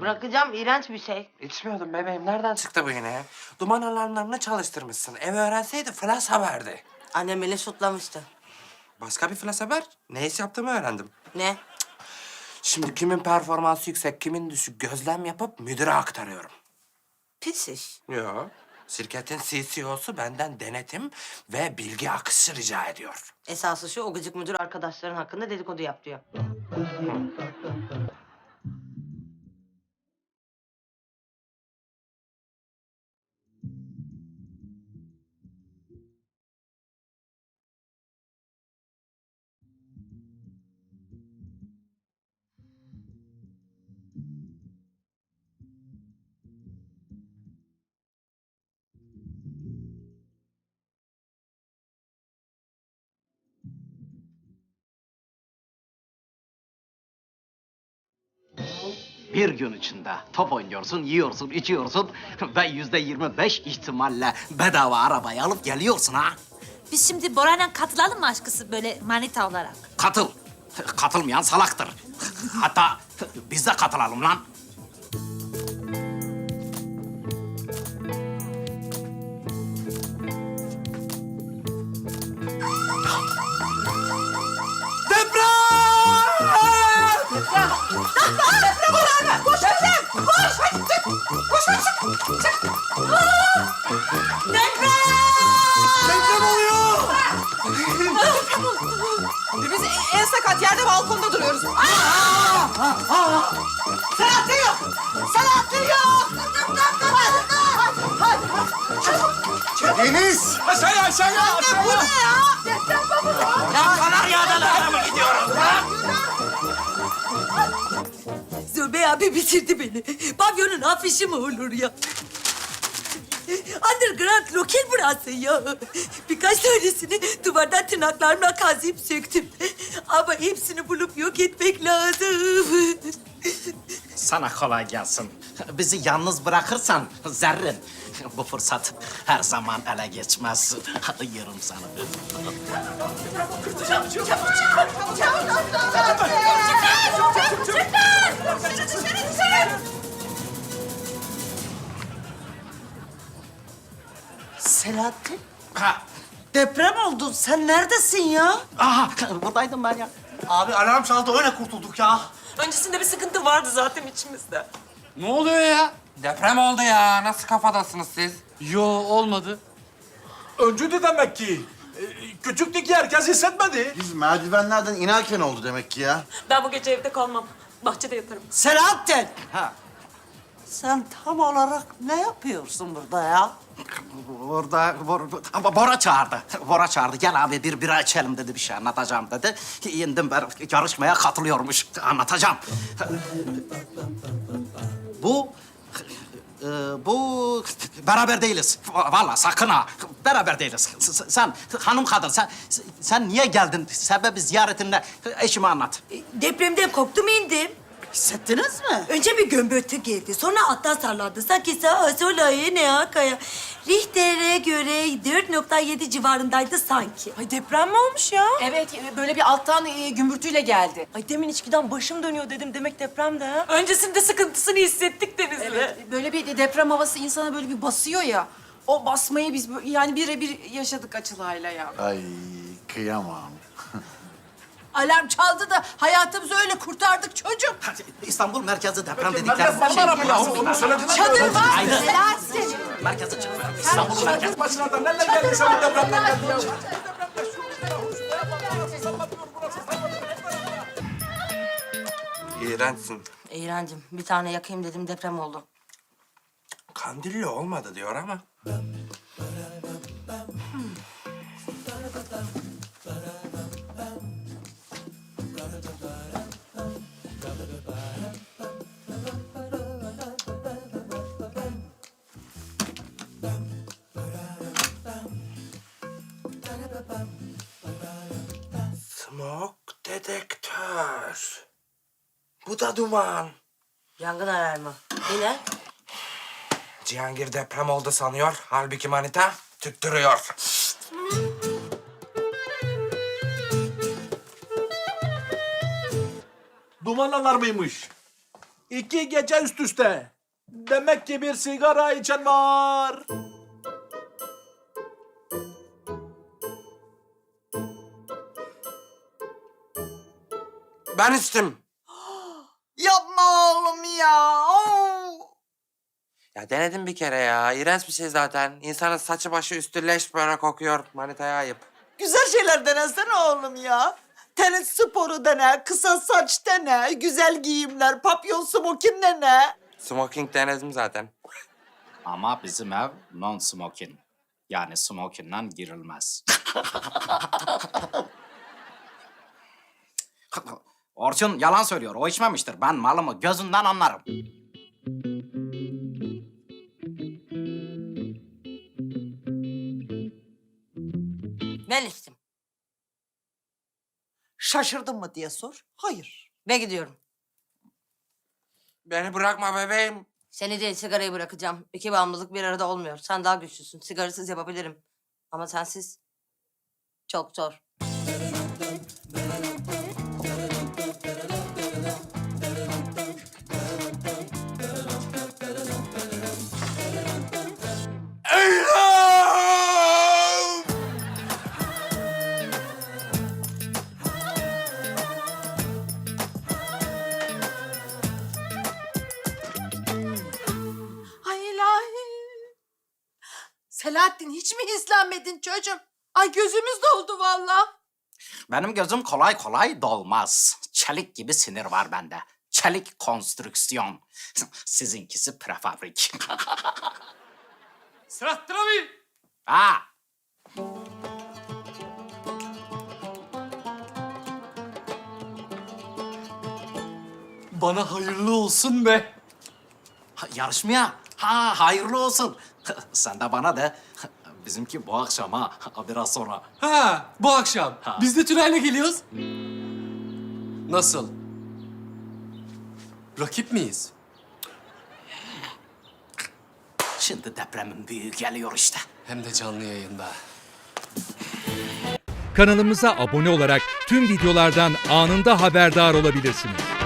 Bırakacağım iğrenç bir şey. İçmiyordum bebeğim. Nereden çıktı bu yine? Duman alarmlarını çalıştırmışsın. Ev öğrenseydi flash haberdi. Annem beni şutlamıştı. Başka bir flash haber. Ne iş yaptığımı öğrendim. Ne? Şimdi kimin performansı yüksek, kimin düşük gözlem yapıp müdüre aktarıyorum. Pis iş. Yo. Şirketin CCO'su benden denetim ve bilgi akışı rica ediyor. Esası şu o gıcık müdür arkadaşların hakkında dedikodu yap diyor. Bir gün içinde top oynuyorsun, yiyorsun, içiyorsun ve yüzde yirmi beş ihtimalle bedava arabayı alıp geliyorsun ha. Biz şimdi Bora'yla katılalım mı aşkısı böyle manita olarak? Katıl. Katılmayan salaktır. Hatta biz de katılalım lan. Biz en sakat yerde balkonda duruyoruz. Deniz! Aşağıya aşağıya aşağıya. Bu ne ya? Kanarya'da mı gidiyoruz? Abi bitirdi beni. Pavyonun afişi mi olur ya? Underground lokal burası ya. Birkaç tanesini duvardan tırnaklarımla kazıyıp söktüm. Ama hepsini bulup yok etmek lazım. Sana kolay gelsin. Bizi yalnız bırakırsan Zerrin bu fırsat her zaman ele geçmez. Yerim sana. Selahattin, Ha. deprem oldu. Sen neredesin ya? Aha, buradaydım ben ya. Abi alarm çaldı öyle kurtulduk ya. Öncesinde bir sıkıntı vardı zaten içimizde. Ne oluyor ya? Deprem oldu ya. Nasıl kafadasınız siz? Yo olmadı. Öncüydü demek ki. Ee, Küçüktü ki herkes hissetmedi. Biz merdivenlerden inerken oldu demek ki ya. Ben bu gece evde kalmam. Bahçede yatarım. Selahattin. Ha. Sen tam olarak ne yapıyorsun burada ya? Orada Bor, ama Bora çağırdı. Bora çağırdı. Gel abi bir bira içelim dedi bir şey anlatacağım dedi. İndim ben yarışmaya katılıyormuş. Anlatacağım. Bu e, bu beraber değiliz. Vallahi sakın ha. Beraber değiliz. S- Sen hanım kadın sen sen niye geldin? Sebebi ziyaretinle eşime anlat. Depremden korktum indim. Hissettiniz mi? Önce bir gömbötü geldi. Sonra alttan sallandı. Sanki sağa sola ne hakaya. Richter'e göre 4.7 civarındaydı sanki. Ay deprem mi olmuş ya? Evet böyle bir alttan e, gümbürtüyle geldi. Ay demin içkiden başım dönüyor dedim demek depremde ha. Öncesinde sıkıntısını hissettik Deniz'le. Evet böyle bir deprem havası insana böyle bir basıyor ya. O basmayı biz böyle- yani birebir yaşadık Açılay'la ya. Ay kıyamam. Alarm çaldı da hayatımızı öyle kurtardık çocuğum. İstanbul merkezi deprem dedikler. Merkez bana ya. Onu söylediler. Çadır var. Hayır. Selahattin. Merkezi İstanbul merkezi. Başlardan neler geldi sen bu depremden geldi ya. İğrençsin. İğrencim bir tane yakayım dedim deprem oldu. Kandilli olmadı diyor ama. Bu da duman. Yangın alarmı. Yine? Cihangir deprem oldu sanıyor. Halbuki manita tüttürüyor. Duman alarmıymış. İki gece üst üste. Demek ki bir sigara içen var. Ben içtim. Yapma oğlum ya. Oo. Ya denedim bir kere ya. İğrenç bir şey zaten. İnsanın saçı başı üstü leş böyle kokuyor. Manitaya ayıp. Güzel şeyler denesene oğlum ya. Tenis sporu dene, kısa saç dene, güzel giyimler, papyon smokin dene. Smoking denedim zaten. Ama bizim ev non-smoking. Yani smoking'den girilmez. Orçun yalan söylüyor. O içmemiştir. Ben malımı gözünden anlarım. Ben içtim. Şaşırdın mı diye sor. Hayır. Ve gidiyorum. Beni bırakma bebeğim. Seni değil sigarayı bırakacağım. İki bağımlılık bir arada olmuyor. Sen daha güçlüsün. Sigarasız yapabilirim. Ama sensiz çok zor. Selahattin hiç mi izlenmedin çocuğum? Ay gözümüz doldu vallahi. Benim gözüm kolay kolay dolmaz. Çelik gibi sinir var bende. Çelik konstrüksiyon. Sizinkisi prefabrik. Sırattır abi. ha, Bana hayırlı olsun be. ha, yarışmaya. Ha, hayırlı olsun. Sen de bana de. Bizimki bu akşam ha, biraz sonra. Ha, bu akşam. Ha. Biz de Tülay'la geliyoruz. Nasıl? Rakip miyiz? Şimdi depremin büyüğü geliyor işte. Hem de canlı yayında. Kanalımıza abone olarak tüm videolardan anında haberdar olabilirsiniz.